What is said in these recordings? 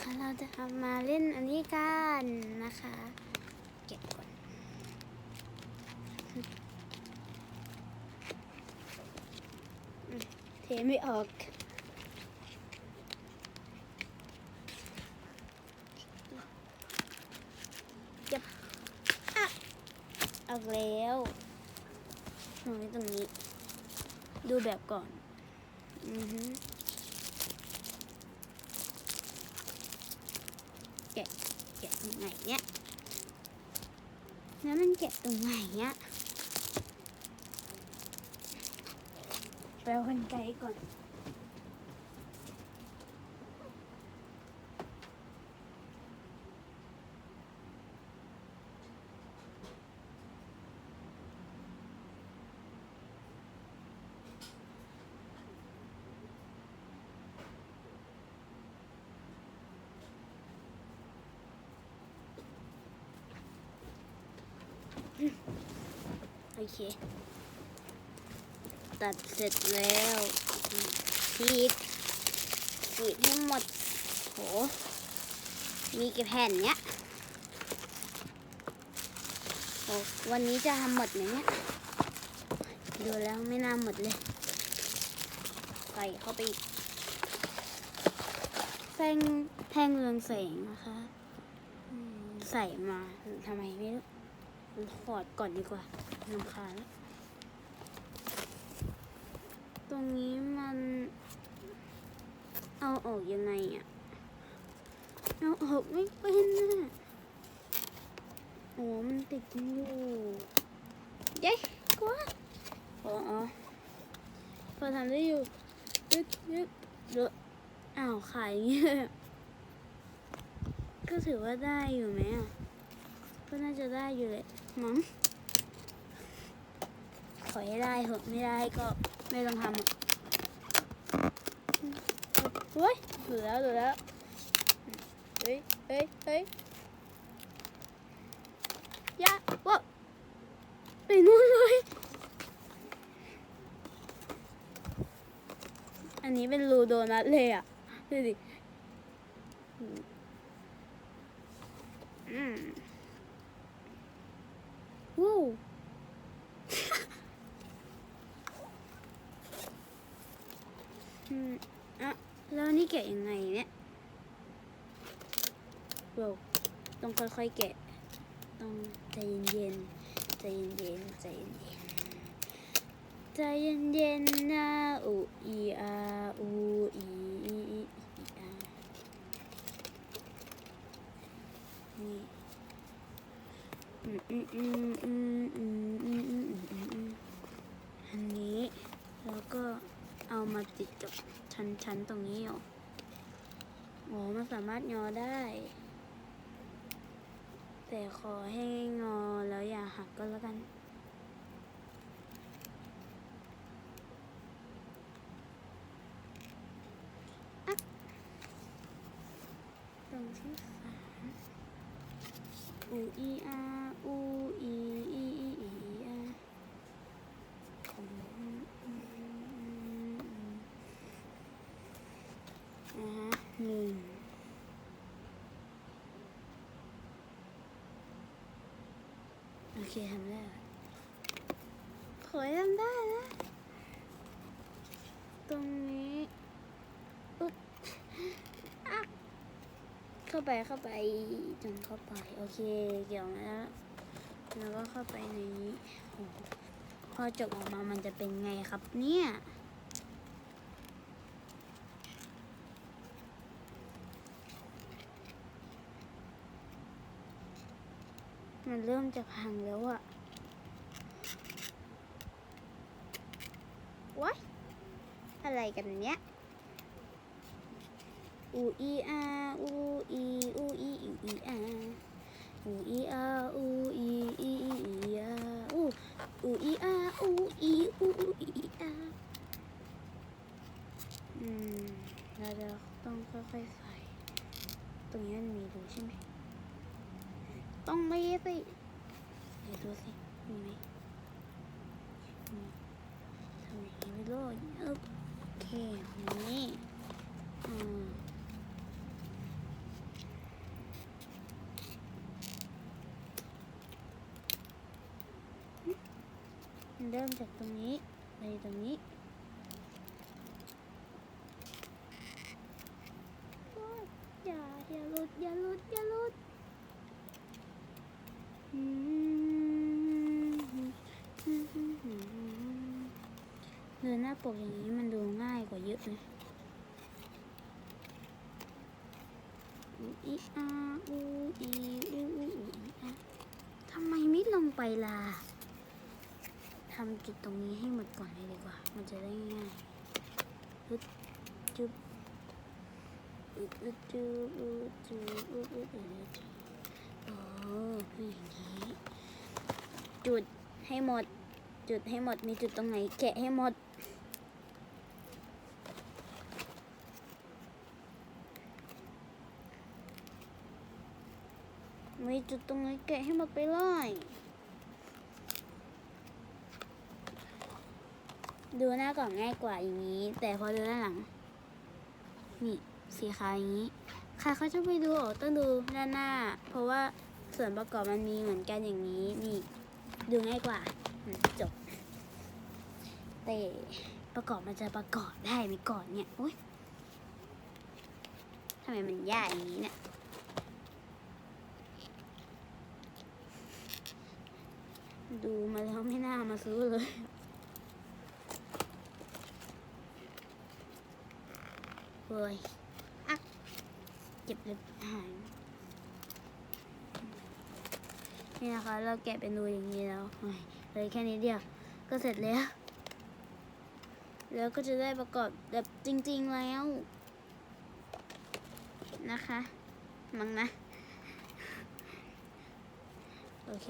นะคะ เราจะทำมาเล่นอันนี้กันนะคะ เก็บก่อนเทไม่ออกเก็บอะออกแล้วตรงนี้ตรงนี้ ดูแบบก่อน อือฮึ từng ngày á Nếu mình kẹt từng ngày á Vào hình cây còn อากันไกลก่อนโอเค ตัดเสร็จแล้วฉีกฉีกให้หมด โห มีกี่แผ่นเนี้ยโอ้วันนี้จะทำหมดไหมเนี่ย ดูแล้วไม่น่าหมดเลย ใส่เข้าไปอีกแท่งแท่งเรืองแสงนะคะใส่มาทำไมไม่รู้ถอดก่อนดีกว่า ลำคาญแล้วตรงนี้มันเอาออกยังไงอะเอาออกไม่เป็นอะโอ้มันติดอยู่เย้กว่าอ๋ออ๋อพอทำได้อยู่ยึกยึกเดอะอ้าวขายอย่างเงี้ยก็ถือว่าได้อยู่ไหมอะ ก็น่าจะได้อยู่เลยมั้ง ขอให้ได้เหอะไม่ได้ก็ไม่ต้องทำอะเฮ้ยดูแล้วดูแล้ว เฮ้ยเฮ้ยเฮ้ยยะวะไปนู่นเลย อันนี้เป็นรูโดนัทเลยอะ ดูดิ อืมอะแล้วนี่แกะยังไงเนี่ยเโบต้องค่อยๆแกะ ต้องใจเย็นๆ ใจเย็นๆ ใจเย็นๆ ใจเย็นๆนนะอูอีอาอูอีอีอีอานี่อืมอืมอืมอืมอืมอืมอืมอันนี้แล้วก็ เอามาติดกับชั้นๆตรงนี้หรอโอ้มันสามารถงอได้ แต่ขอให้งอแล้วอย่าหักก็แล้วกัน ตรงที่สามอูอีอาอูอีอีอาอืมอืมอืมอืมอ่าฮะหนึ่งโอ เคทำได้แล้วขอให้ทำได้นะ ตรงนี้อุ๊บอะเข้าไปเข้าไปจนเข้าไป โอเค เกี่ยวมาแล้ว แล้วก็เข้าไปในนี้ พอจบออกมามันจะเป็นไงครับเนี่ย มันเริ่มจะพังแล้วอะว้ายอะไรกันเนี้ยอูอีอาอูอีอูอีอูอีอาอูอีอาอูอีอีอีอีอาอูอูอีอาอูอีอูอีอาอืมเราจะต้องค่อยๆใส่ ตรงนี้มันมีรูใช่ไหม ต้องไม่สิเดี๋ยวดูสิมีไหมทำอย่างนี้เโอเคนี่อืมเริ่มจากตรงนี้ไปตรงนี้อย่าอย่าหลุดอย่าหลุดอย่าหลุด เดินหน้าปกอย่างนี้มันดูง่ายกว่าเยอะเลยอีอาอูอีอูอูอทำไมไม่ลงไปล่ะทำจุดตรงนี้ให้หมดก่อนเลยดีกว่า มันจะได้ง่ายอึดจุบอึดอึดจุบอึดจุบอึดอึดอึดโอ้อย่างนี้ จุดให้หมด จุดให้หมด มีจุดตรงไหนแกะให้หมด มีจุดตรงไหนแกะให้หมดไปเลยดูหน้าก่อนง่ายกว่าอย่างนี้ แต่พอดูด้านหลัง นี่สีขาวอย่างนี้ ใครเขาจะไปดูออกต้องดูด้านหน้า เพราะว่าส่วนประกอบมันมีเหมือนกันอย่างนี้นี่ ดูง่ายกว่าจบแต่ประกอบมันจะประกอบได้ไหมก่อนเนี่ยโอ๊ยทำไมมันยากอย่างนี้เนี่ยดูมาแล้วไม่น่ามาซื้อเลยเฮ้ยอักเจ็บเลยหาย นี่นะคะ เราแกะเป็นรูอย่างนี้แล้วเลยแค่นี้เดียว ก็เสร็จแล้ว แล้วก็จะได้ประกอบแบบจริง ๆแล้ว นะคะ มั้งนะ โอเค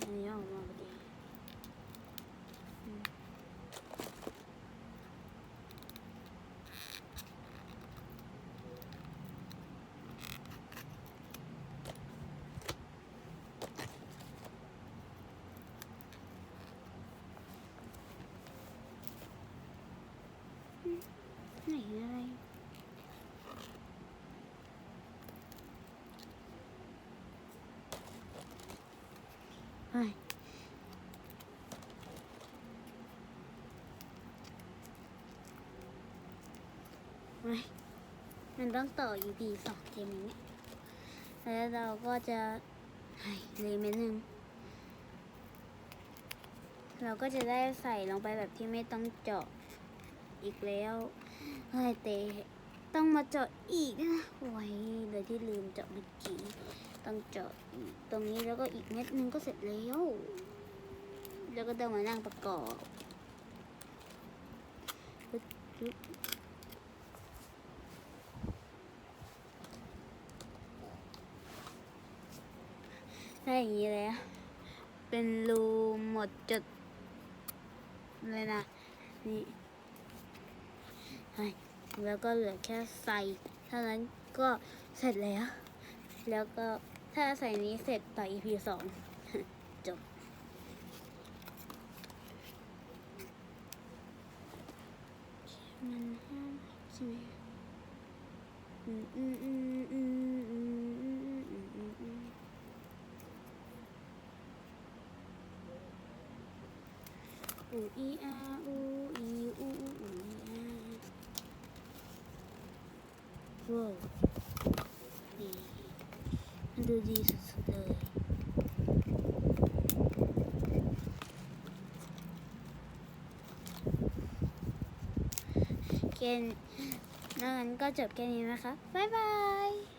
อันนี้ออกมาพอดีอืม ไหนอะไรเฮ้ยเฮ้ยมันต้องต่อ EP สองเกมนี้ แล้วเราก็จะเฮ้เลยเม็ดนึง เราก็จะได้ใส่ลงไปแบบที่ไม่ต้องเจาะ อีกแล้วเฮ้ยเตต้องมาเจาะอีกนะโอ้ยโดยที่ลืมเจาะเมื่อกี้ต้องเจาะอีกตรงนี้แล้วก็อีกเม็ดนึงก็เสร็จแล้ว แล้วก็ต้องมานั่งประกอบปึ๊บปึ๊บได้อย่างนี้แล้วเป็นรูหมดจุดเลยนะนี่ แล้วก็เหลือแค่ใส่เท่านั้นก็เสร็จแล้ว แล้วก็ถ้าใส่นี้เสร็จต่อ EP สองจบมันห้าใช่ไหมอืมอืมอืมอืมอืมอืมอืมอืมอูอีอาอูอูอูอีอา ว้าวดีมันดูดีสุดๆเลยเกนงั้นก็จบแค่นี้นะคะ บ๊ายบาย